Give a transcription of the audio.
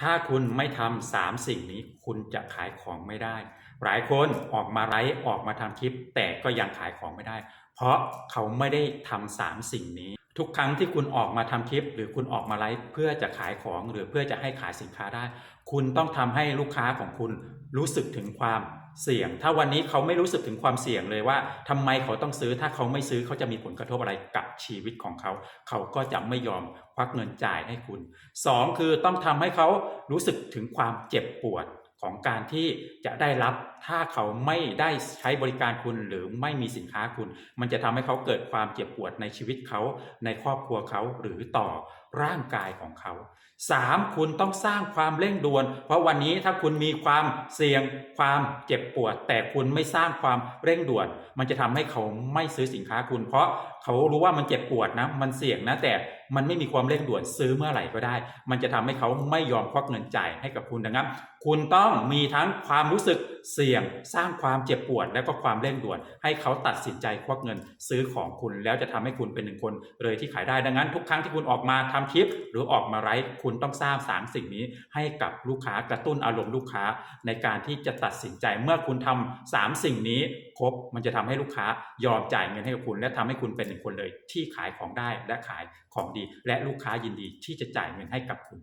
ถ้าคุณไม่ทำสามสิ่งนี้คุณจะขายของไม่ได้ หลายคนออกมาไลฟ์ออกมาทำคลิป แต่ก็ยังขายของไม่ได้ เพราะเขาไม่ได้ทำสามสิ่งนี้ ทุกครั้งที่คุณออกมาทำคลิป หรือคุณออกมาไลฟ์เพื่อจะขายของหรือเพื่อจะให้ขายสินค้าได้ คุณต้องทำให้ลูกค้าของคุณรู้สึกถึงความเสี่ยง ถ้าวันนี้เขาไม่รู้สึกถึงความเสี่ยงเลยว่าทำไมเขาต้องซื้อถ้าเขาไม่ซื้อเขาจะมีผลกระทบอะไรกับชีวิตของเขา เขาก็จะไม่ยอมควักเงินจ่ายให้คุณสองคือต้องทำให้เขารู้สึกถึงความเจ็บปวด ของการที่จะได้รับถ้าเขาไม่ได้ใช้บริการคุณหรือไม่มีสินค้าคุณ มันจะทำให้เขาเกิดความเจ็บปวดในชีวิตเขาในครอบครัวเขาหรือต่อร่างกายของเขาสามคุณต้องสร้างความเร่งด่วน เพราะวันนี้ถ้าคุณมีความเสี่ยงความเจ็บปวด แต่คุณไม่สร้างความเร่งด่วน มันจะทำให้เขาไม่ซื้อสินค้าคุณ เพราะเขารู้ว่ามันเจ็บปวดนะมันเสี่ยงนะแต่ มันไม่มีความเร่งด่วนซื้อเมื่อไหร่ก็ได้ มันจะทำให้เขาไม่ยอมควักเงินจ่ายให้กับคุณดังนั้นคุณต้องมีทั้งความรู้สึกเสี่ยง สร้างความเจ็บปวด และก็ความเร่งด่วน ให้เขาตัดสินใจควักเงินซื้อของคุณ แล้วจะทำให้คุณเป็นหนึ่งคน เลยที่ขายได้ดังนั้น ทุกครั้งที่คุณออกมาทำคลิป หรือออกมาไลฟ์คุณต้องสร้างสามสิ่งนี้ ให้กับลูกค้ากระตุ้นอารมณ์ลูกค้า ในการที่จะตัดสินใจเมื่อคุณทำสามสิ่งนี้ครบมันจะทำให้ลูกค้ายอมจ่ายเงินให้กับคุณ และทำให้คุณเป็นหนึ่งคนเลยที่ขายของได้และขายของดี และลูกค้ายินดีที่จะจ่ายเงินให้กับคุณ